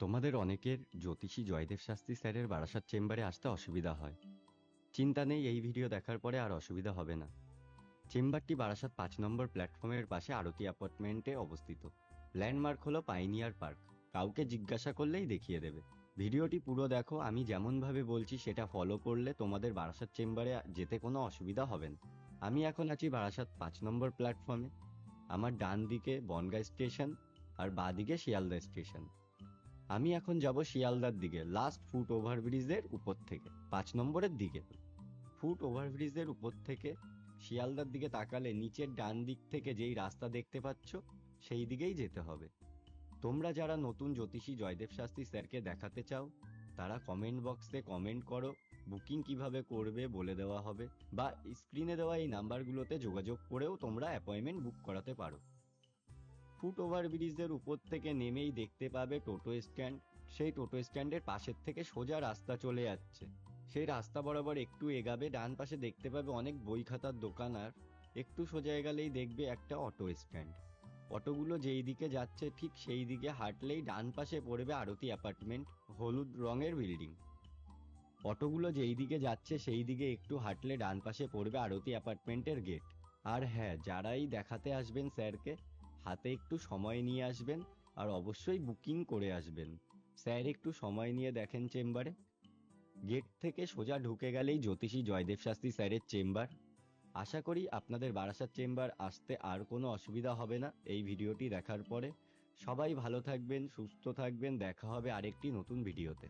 তোমাদের অনেকের জ্যোতিষী জয়দেব শাস্ত্রী স্যারের বারাসাত চেম্বারে আসতে অসুবিধা হয়। চিন্তা নেই, এই ভিডিও দেখার পরে আর অসুবিধা হবে না। চেম্বারটি বারাসাত পাঁচ নম্বর প্ল্যাটফর্মের পাশে আরতি অ্যাপার্টমেন্টে অবস্থিত। ল্যান্ডমার্ক হলো পাইনিয়ার পার্ক। কাউকে জিজ্ঞাসা করলেই দেখিয়ে দেবে। ভিডিওটি পুরো দেখো, আমি যেমনভাবে বলছি সেটা ফলো করলে তোমাদের বারাসাত চেম্বারে যেতে কোনো অসুবিধা হবে না। আমি এখন আছি বারাসাত পাঁচ নম্বর প্ল্যাটফর্মে। আমার ডান দিকে বনগাঁ স্টেশন আর বাঁ দিকে শিয়ালদা স্টেশন। আমি এখন যাব শিয়ালদার দিকে লাস্ট ফুট ওভারব্রিজের উপর থেকে, পাঁচ নম্বরের দিকে। ফুট ওভারব্রিজের উপর থেকে শিয়ালদার দিকে তাকালে নিচের ডান দিক থেকে যেই রাস্তা দেখতে পাচ্ছ, সেই দিকেই যেতে হবে। তোমরা যারা নতুন জ্যোতিষী জয়দেব শাস্ত্রী স্যারকে দেখাতে চাও, তারা কমেন্ট বক্সে কমেন্ট করো বুকিং কীভাবে করবে বলে দেওয়া হবে, বা স্ক্রিনে দেওয়া এই নাম্বারগুলোতে যোগাযোগ করেও তোমরা অ্যাপয়েন্টমেন্ট বুক করাতে পারো। ফুট ওভার ব্রিজের উপর থেকে নেমেই দেখতে পাবে টোটো স্ট্যান্ড। সেই টোটো স্ট্যান্ডের পাশের থেকে সোজা রাস্তা চলে যাচ্ছে। সেই রাস্তা বরাবর একটু এগাবে, ডান পাশে দেখতে পাবে অনেক বই খাতার দোকান আর একটু সোজা এগালেই দেখবে একটা অটো স্ট্যান্ড। অটোগুলো যেই দিকে যাচ্ছে ঠিক সেই দিকে হাঁটলেই ডান পাশে পড়বে আরতি অ্যাপার্টমেন্ট, হলুদ রঙের বিল্ডিং। অটোগুলো যেই দিকে যাচ্ছে সেই দিকে একটু হাঁটলে ডান পাশে পড়বে আরতি অ্যাপার্টমেন্টের গেট। আর হ্যাঁ যারাই দেখাতে আসবেন স্যারকে হাতে একটু সময় নিয়ে আসবেন আর অবশ্যই বুকিং করে আসবেন। স্যার, একটু সময় নিয়ে দেখেন চেম্বারে। গেট থেকে সোজা ঢুকে গেলেই জ্যোতিষী জয়দেব শাস্ত্রী স্যারের চেম্বার। আশা করি আপনাদের বারাসাত চেম্বার আসতে আর কোনো অসুবিধা হবে না এই ভিডিওটি দেখার পরে। সবাই ভালো থাকবেন, সুস্থ থাকবেন, দেখা হবে আরেকটি নতুন ভিডিওতে।